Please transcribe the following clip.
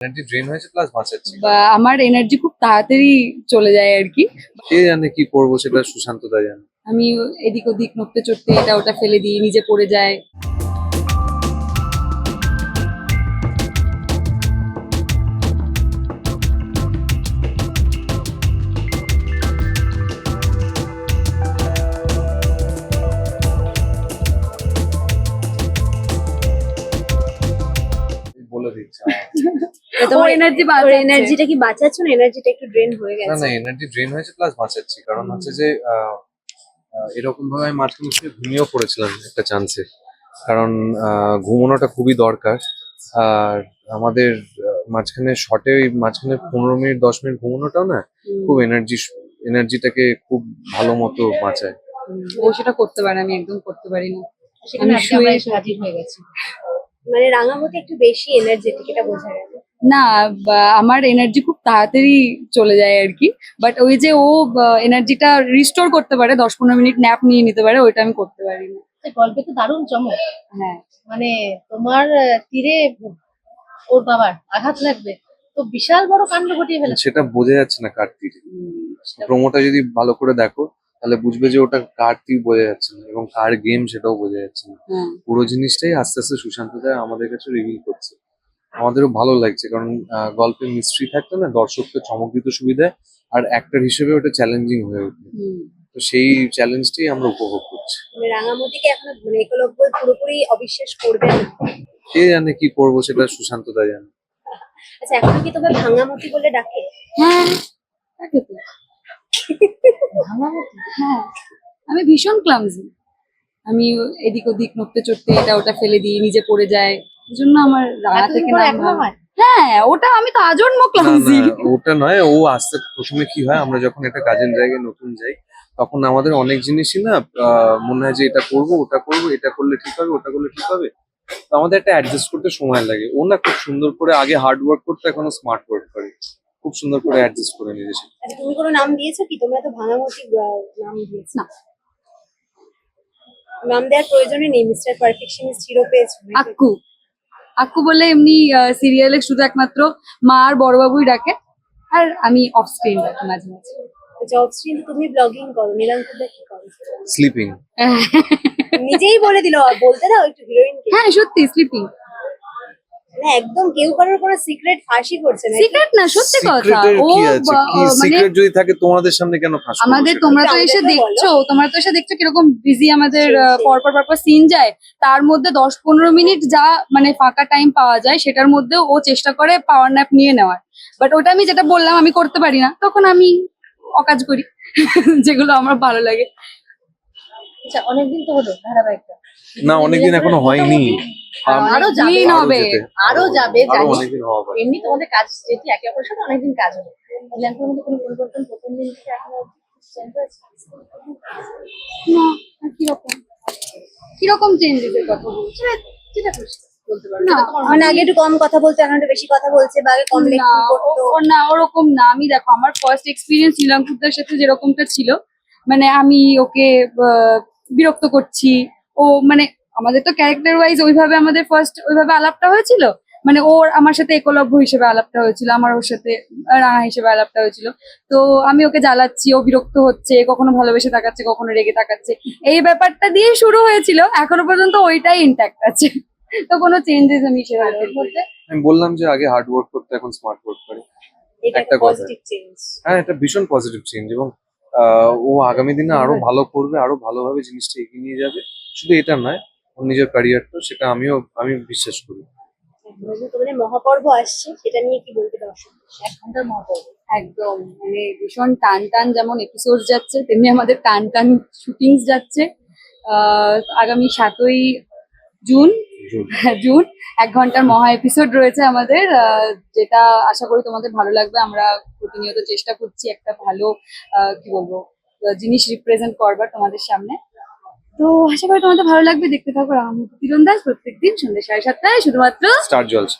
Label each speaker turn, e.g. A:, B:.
A: Energy drain হয়েছে plus বাঁচাচ্ছি।
B: বা আমার এনার্জি খুব তাড়াতাড়ি চলে যায় আর কি।
A: কে জানে কি করব সেটা সুশান্ত দা জানে।
B: আমি এদিক ওদিক নড়তে চড়তে এটা ওটা ফেলে দিই নিজে পড়ে যায়।
A: বলে দিচ্ছি
B: ওর এনার্জি
C: ওর এনার্জিটা কি বাঁচাচ্ছ না? এনার্জিটা একটু ড্রেন হয়ে
A: না
C: গেছে।
A: না এনার্জি ড্রেন হয়েছে প্লাস বাঁচাচ্ছি। কারণ হচ্ছে যে এরকম ভাবে আমি মাঝখানে শুয়ে ঘুমিয়েও পড়েছিলাম একটা চান্সে কারণ আহ, ঘুমানোটা খুবই দরকার। আর আমাদের মাঝখানে শর্টে ওই মাঝখানে পনেরো মিনিট দশ মিনিট ঘুমানোটাও না খুব এনার্জি এনার্জিটাকে খুব ভালো মতো বাঁচায়।
B: ও সেটা করতে পারে আমি একদম করতে পারি না
D: সেখানে আজকে আমরা হাজির হয়ে গেছি।
C: মানে রাঙামতি একটু বেশি এনার্জেটিক এটা বোঝা গেল।
B: না বা আমার এনার্জি খুব তাড়াতাড়ি চলে যায় আর কি। বাট ওই যে ও এনার্জিটা রিস্টোর করতে পারে দশ পনেরো মিনিট ন্যাপ নিয়ে নিতে পারে ওইটা আমি করতে পারি না।
D: গল্পে তো দারুণ চমক।
B: হ্যাঁ।
D: মানে তোমার তীরে ওর বাবার আঘাত লাগবে। তো বিশাল বড় কাণ্ড ঘটিয়ে ফেলেছে।
A: সেটা বোঝা যাচ্ছে না কার তীর। প্রোমোটা যদি ভালো করে দেখো তাহলে বুঝবে যে ওটা কার তীর বোঝা যাচ্ছে না এবং কার গেম সেটাও বোঝা যাচ্ছে না। পুরো জিনিসটাই আস্তে আস্তে সুশান্ত দা আমাদের কাছে রিভিল করছে। আমাদেরও ভালো লাগছে কারণ আহ, গল্পে মিস্ট্রি থাকলে না দর্শককে চমক দিতে সুবিধায় আর অ্যাক্টর হিসেবে ওটা চ্যালেঞ্জিং হয়ে ওঠে। তো সেই চ্যালেঞ্জটাই আমরা উপভোগ করছি।
C: মানে রাঙামতিকে এখনও একলব্য পুরোপুরি অবিশ্বাস করবে
A: কে জানে কি করব সেটা সুশান্ত দা জানে।
C: আচ্ছা এখনও কি তোমার ভাঙামতি বলে ডাকে?
B: হ্যাঁ থাকে তো। হ্যাঁ আমি ভীষণ ক্লামজি। আমি এদিক ওদিক নড়তে চড়তে এটা ওটা ফেলে দিই নিজে পড়ে যায়। এই জন্য আমার রাঙা থেকে নাম।
D: হয়
B: হ্যাঁ ওটা আমি তো আজন্ম ক্লামজি।
A: ওটা নয় ও আস্তে প্রথমে কি হয় আমরা যখন একটা কাজের জায়গায় নতুন যাই তখন আমাদের অনেক জিনিসই না আহ, মনে হয় যে এটা করব ওটা করব এটা করলে ঠিক হবে ওটা করলে ঠিক হবে। তো আমাদের একটা অ্যাডজাস্ট করতে সময় লাগে। ও না খুব সুন্দর করে আগে হার্ড ওয়ার্ক করতে এখনও স্মার্ট ওয়ার্ক করে। খুব সুন্দর করে অ্যাডজাস্ট করে নিজেছে
C: আচ্ছা তুমি কোনো নাম দিয়েছ কি? তোমরা তো ভাঙামতি আহ, নাম দিয়েছ।
B: না।
C: নাম দেওয়ার প্রয়োজনই নেই মিস্টার পারফেকশনিস্ট হিরো পেয়েছ।
B: আক্কু। আক্কু বলে এমনি সিরিয়ালে শুধু একমাত্র মা আর বড়বাবুই ডাকে আর আমি অফ স্ক্রিন ডাকি মাঝে মাঝে।
C: জব স্ক্রিন তুমি ব্লগিং করো নীলাঙ্কুরদা কি করো?
A: স্লিপিং
C: নিজেই বলে দিল বলতে দাও একটু হিরোইনকে
B: হ্যাঁ সত্যি স্লিপিং
C: না একদম কেউ কারোর কোনো সিক্রেট ফাঁসি করছে না
B: সিক্রেট না সত্যি কথা। ও
A: কি
B: মানে
A: সিক্রেট যদি থাকে তোমাদের সামনে কেন ফাঁস
B: আমাদের তোমরা তো এসে দেখছ তোমরা তো এসে দেখছ কীরকম বিজি আমাদের
C: সেই,
B: আহ,
C: সেই।
B: পরপর পরপর সিন যায়। তার মধ্যে দশ পনেরো মিনিট যা মানে ফাঁকা টাইম পাওয়া যায় সেটার মধ্যে ও চেষ্টা করে পাওয়ার ন্যাপ নিয়ে নেওয়ার। বাট ওটা আমি যেটা বললাম আমি করতে পারি না। তখন আমি অকাজ করি যেগুলো আমার ভালো লাগে।
D: আচ্ছা অনেকদিন তো হলো ধারাবাহিকটা।
A: না অনেকদিন এখনও হয়নি।
D: আরও যাবে।
B: হবে।
D: আরও যাবে, জানি। এমনি তোমাদের কাজ যেহেতু একে অপরের সাথে অনেকদিন কাজ হবে মধ্যে কোনো পরিবর্তন প্রথম দিন থেকে এখনও
B: না কীরকম? কীরকম চেঞ্জেসের কথা বলছো?
D: যেটা খুশি বলতে পারো
B: না,
C: মানে আগে একটু কম কথা বলতো এখন একটু বেশি কথা বলছে বা আগে কম
B: না
C: করতো।
B: ওরকম না। আমি দেখো আমার ফার্স্ট এক্সপিরিয়েন্স নীলাঙ্কুরদার সাথে যেরকমটা ছিল মানে আমি ওকে আহ, বিরক্ত করছি। ও মানে আমাদের তো ক্যারেক্টার ওয়াইজ ওইভাবে আমাদের ফার্স্ট ওইভাবে আলাপটা হয়েছিল? মানে ওর আমার সাথে একলভ্য হিসেবে আলাপটা হয়েছিল আমার ওর সাথে রাঙা হিসেবে আলাপটা হয়েছিল। তো আমি ওকে জ্বালাচ্ছি ও বিরক্ত হচ্ছে কখনো ভালোবেসে তাকাচ্ছে কখনো রেগে তাকাচ্ছে। এই ব্যাপারটা দিয়ে শুরু হয়েছিল এখনও পর্যন্ত ওইটাই ইন্ট্যাক্ট আছে। তো কোনো চেঞ্জেস আমি সেভাবে
D: মধ্যে
A: আমি বললাম যে আগে হার্ড ওয়ার্ক করতে এখন স্মার্ট ওয়ার্ক করে।
C: এটা
A: একটা কথা।
C: পজিটিভ চেঞ্জ
A: হ্যাঁ এটা ভীষণ পজিটিভ চেঞ্জ এবং ও আগামী দিনে
B: আরও।
A: ভালো করবে আরও ভালোভাবে জিনিসটা এগিয়ে নিয়ে যাবে। শুধু এটা নয় ওর নিজের ক্যারিয়ারটা সেটা আমিও আমি বিশ্বাস করি।
C: তোমাদের মহাপর্ব আসছে সেটা নিয়ে কি বলতে দর্শক?
D: এক ঘণ্টার মতো
B: একদম মানে ভীষণ টান টান যেমন এপিসোড যাচ্ছে তেমনি আমাদের টান টান শুটিংস যাচ্ছে। আহ, আগামী সাতই জুন।
A: জুন।
B: জুন। এক ঘণ্টার মহা এপিসোড রয়েছে আমাদের যেটা আশা করি তোমাদের ভালো লাগবে। আমরা প্রতিনিয়ত চেষ্টা করছি একটা ভালো আহ, কি বলব জিনিস রিপ্রেজেন্ট করবার তোমাদের সামনে। তো আশা করি তোমাদের ভালো লাগবে। দেখতে থাকো রামমূর্তি তীরন্দাজ প্রত্যেকদিন সন্ধ্যে সাড়ে সাতটায় শুধুমাত্র
A: স্টার জলছে